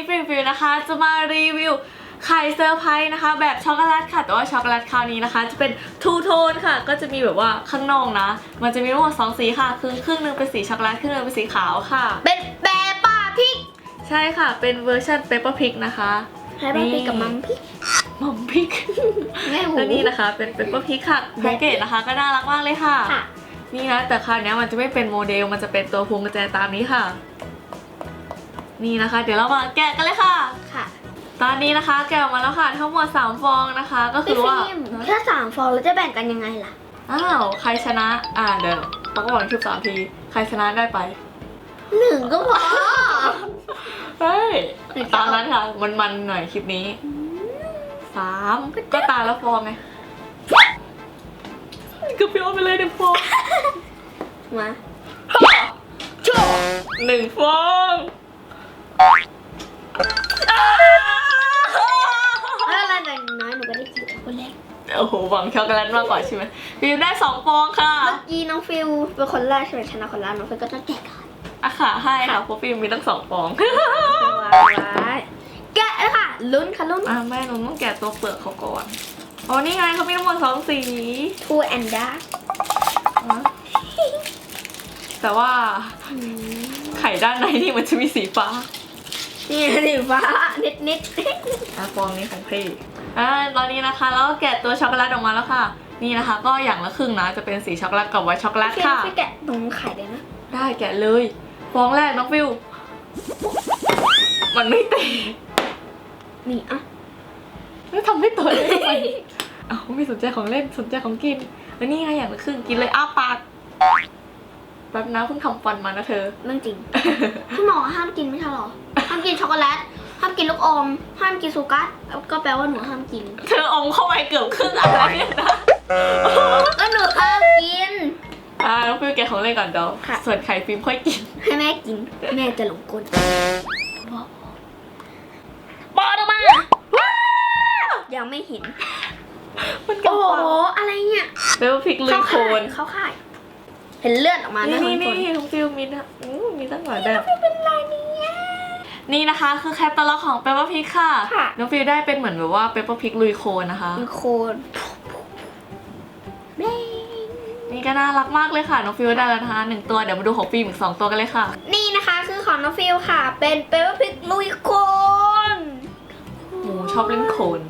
นะคะ จะมารีวิวไข่เซอร์ไพรส์นะคะ แบบช็อกโกแลตค่ะ แต่ว่าช็อกโกแลตคราวนี้นะคะ จะเป็นทูโทนค่ะ ก็จะมีแบบว่าข้างนอกนะ มันจะมีทั้งหมดสองสีค่ะ คือครึ่งหนึงเป็นสีช็อกโกแลตครึ่งหนึงเป็นสีขาวค่ะ เป็นแปรป้าพริกใช่ค่ะ เป็นเวอร์ชันเปปเปอร์พิกนะคะแปรป้าพริกกับมัมพริกมัมพิกแม่หูและนี่นะคะ เป็นเปปเปอร์พิกค่ะแพ็กเกจนะคะ ก็น่ารักมากเลยค่ะค่ะ นี่นะแต่คราวนี้มันจะไม่เป็นโมเดลมันจะเป็นตัวพวงกุญแจตามนี้ค่ะ นี่นะคะ เดี๋ยวเรามาแกะกันเลยค่ะ ค่ะตอนนี้นะคะแกะออกมาแล้วค่ะทั้งหมด3ฟองนะคะ ก็คืพี่อว่า ฟิล์มแค่สามฟองแล้วจะแบ่งกันยังไงล่ะ อ้าว ใครชนะ อ่าเดี๋ยวต้องบอกชุบสามที ใครชนะได้ไป หนึ่งก็พอ เฮ้ยหนึ่งตอนนั้นค่ะ มันมันๆหน่อยคลิปนี้ สามก็ตาละฟองไงก็เพียวไปเลยหนึ่งฟองมาหนึ่งฟอง โอ้โหหวังช็อกโกแลตมากกว่าใช่ไหมฟิวได้สองฟองค่ะเมื่อกี้น้องฟิลเป็นคนแรกใช่ไหมชนะคนแรกน้องฟิลก็ต้องแกะก่อนอะค่ะให้ค่ะเพราะฟิวมีตั้งสองฟองแกะเลยค่ะลุ้นค่ะลุ้นอะแม่หนูต้องแกะตัวเปลือกเขาก่อนอ๋อนี่ไงเขามีทั้งหมดสองสีทูแอนด้าอะแต่ว่าไข่ด้านในนี่มันจะมีสีฟ้า นี่สีฟ้านิดนิดอะฟองนี้ของพี่อ่าตอนนี้นะคะแล้วก็แกะตัวช็อกโกแลตออกมาแล้วค่ะ นี่นะคะ ก็อย่างละครึ่งนะจะเป็นสีช็อกโกแลตกับไวท์ช็อกโกแลตฟิลค่ะฟิลแกะตรงไข่เลยนะได้แกะเลยฟองแรกน้องฟิวมันไม่เตะนี่อะแล้วทำให้ตัวได้ทำไมเอ้าไม่สนใจของเล่นสนใจของกินแล้วนี่ไงอย่างละครึ่งกินเลยอ้าปากแป๊บนะเพิ่งทำฟันมานะเธอ เรื่องจริง พี่หมอห้ามกินไม่ใช่หรอ ห้ามกินช็อกโกแลตห้ามกินลูกอมห้ามกินซูกัสก็แปลว่าหนูห้ามกินเธออมเข้าไปเกือบครึ่งอะไรเนี่ยนะก็หนูห้ามกินอ่าน้องฟิวแกะของเล่นก่อนเดี๋ยวค่ะ ส่วนไข่ฟิล์มค่อยกินให้แม่กิน แม่จะหลงกลปอดออกมายังไม่เห็นมันกัโอ้บโหฟันอะไรเนี่ยเปปเปอร์พริกลุยโคลนเข้าข่าย เห็นเลือดออกมานี่นะนี่ทุกคนี่นน้องฟิวมีนะอู้มีตั้งหลายแบบไม่เป็นไรเนี่ย นี่นะคะคือแคตตาล็อกของเปปเปอร์พริกค่ะ ค่ะ น้องฟิวได้เป็นเหมือนแบบว่าเปปเปอร์พริกลุยโคลนนะคะ มีโคนเบ้งนี่ก็น่ารักมากเลยค่ะ น้องฟิวได้แล้วนะคะหนึ่งตัว เดี๋ยวมาดูของฟิล์มอีกสองตัวกันเลยค่ะ นี่นะคะคือของน้องฟิลค่ะ เป็นเปเปอร์พริกลุยโคนหมูชอบเล่นโคลน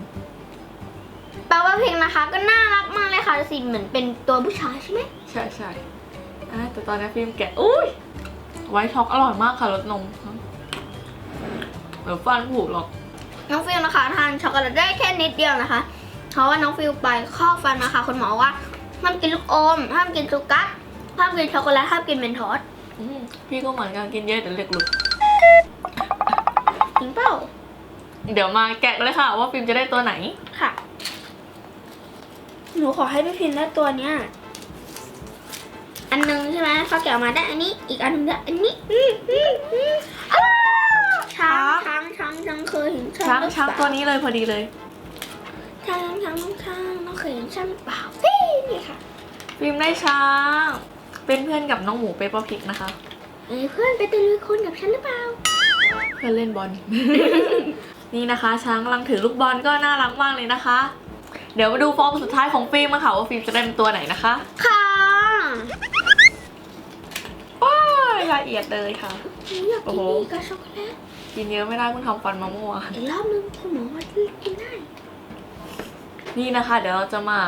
แปลว่าเพลงนะคะ ก็น่ารักมากเลยค่ะสีเหมือนเป็นตัวผู้ชายใช่ไหมใช่ใช่อะแต่ตอนนี้ฟิล์มแกะอุ้ยไวท์ช็อกอร่อยมากค่ะรสนม เดี๋ยวฟันผุหรอก น้องฟิลนะคะทานช็อกโกแลตได้แค่นิดเดียวนะคะ เพราะว่าน้องฟิลไปข้อกฟันมาค่ะคุณหมอว่าห้ามกินลูกอมห้ามกินซูกัสห้ามกินช็อกโกแลตห้ามกินเมนทอสอืมพี่ก็เหมือนกันกินเยอะเดี๋ยวเล็กหลุดจริงเปล่าเดี๋ยวมาแกะกันเลยค่ะ ว่าฟิล์มจะได้ตัวไหน ค่ะ หนูขอให้พี่พินได้ตัวเนี้ย อันหนึงใช่ไหมเขาแกะออกมาได้อันนี้ อีกอันหนึงได้อันนี้อืมอืมอืมอ้าว ช้าง ช้าง ช้าง ช้างเคยเห็นช้างช้างหรือเปช้างล่ตัวนี้เลยพอดีเลย ช้างช้างช้างน้องเคยเห็นช้างหรือเปล่าเฮ้ยนี่ค่ะ ฟิล์มได้ช้าง เป็นเพื่อนกับน้องหมูเปปเปอร์พริกนะคะ เอ้ยเพื่อนไปตะลุยคนกับฉันหรือเปล่า เพื่อนเล่นบอล นี่นะคะ ช้างกำลังถือลูกบอลก็น่ารักมากเลยนะคะ เดี๋ยวมาดูฟองสุดท้ายของฟิล์มกันค่ะว่าฟิล์มจะได้เป็นตัวไหนนะคะ ค่ะ ว้าย ละเอียดเลยค่ะ อยากโอ้กินโหอีกกับช็อกโกแลตกินเยอะไม่ได้เพิ่งทำฟันมาเมื่อวานอีกรอบนึงคุณหมอว่ากินได้นี่นะคะ เดี๋ยวเราจะมา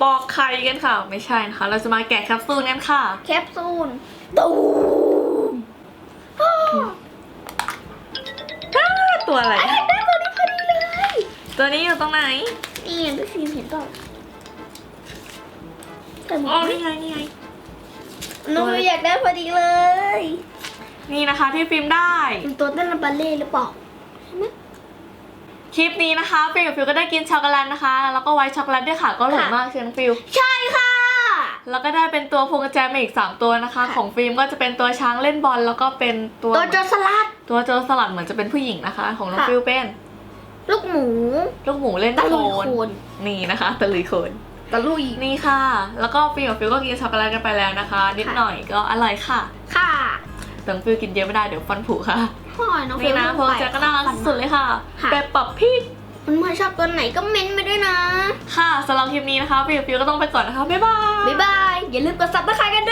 ปอกไข่กันค่ะ ไม่ใช่นะคะ เราจะมาแกะแคปซูลกันค่ะ แคปซูลตูมตัวอะไร ได้ตัวนี้พอดีเลย ตัวนี้อยู่ตรงไหน นี่พี่ฟิล์มเห็นเปล่าแต่หมอ๋ออนี่ไงนี่ไงหนูอยากได้พอดีเลย นี่นะคะที่ฟิล์มได้เป็นตัวเต้นบัลเล่ต์หรือเปล่าใช่ไหมคลิปนี้นะคะฟิล์มกับฟิลก็ได้กินช็อกโกแลตนะคะ แล้วก็ไวท์ช็อกโกแลตด้วยค่ะก็อร่อยค่ะมากเชียวน้องฟิลใช่ค่ะ แล้วก็ได้เป็นตัวพวงกุญแจมาอีก 3 ตัวนะคะค่ะของฟิล์มก็จะเป็นตัวช้างเล่นบอลแล้วก็เป็นตัวตัวโจรสลัด ตัวโจรสลัดเหมือนจะเป็นผู้หญิงนะคะ ของน้องค่ะฟิลเป็น ลูกหมู ลูกหมูเล่นตะโคลลุยนโคนนี่นะคะตะลุยโคนตะลุยนี่ค่ะ แล้วก็ฟิลกับฟิลก็กินช็อกโกแลตกันไปแล้วนะคะ นิดค่ะหน่อยก็อร่อยค่ะ ค่ะ แต่ฟิลกินเยอะไม่ได้เดี๋ยวฟันผุค่ะหอยน้องฟินี่วนะพวกแจ็คก็น่ารักสุดเลยค่ะค่ะ แบบปับพี่มันมาชอบตัวไหนก็เม้นต์ไปด้วยนะ ค่ะสำหรับคลิปนี้นะคะฟิวฟิวก็ต้องไปก่อนนะคะบ๊ายบาย บ๊ายบาย อย่าลืมกดซับสไครต์กันด้วยนะ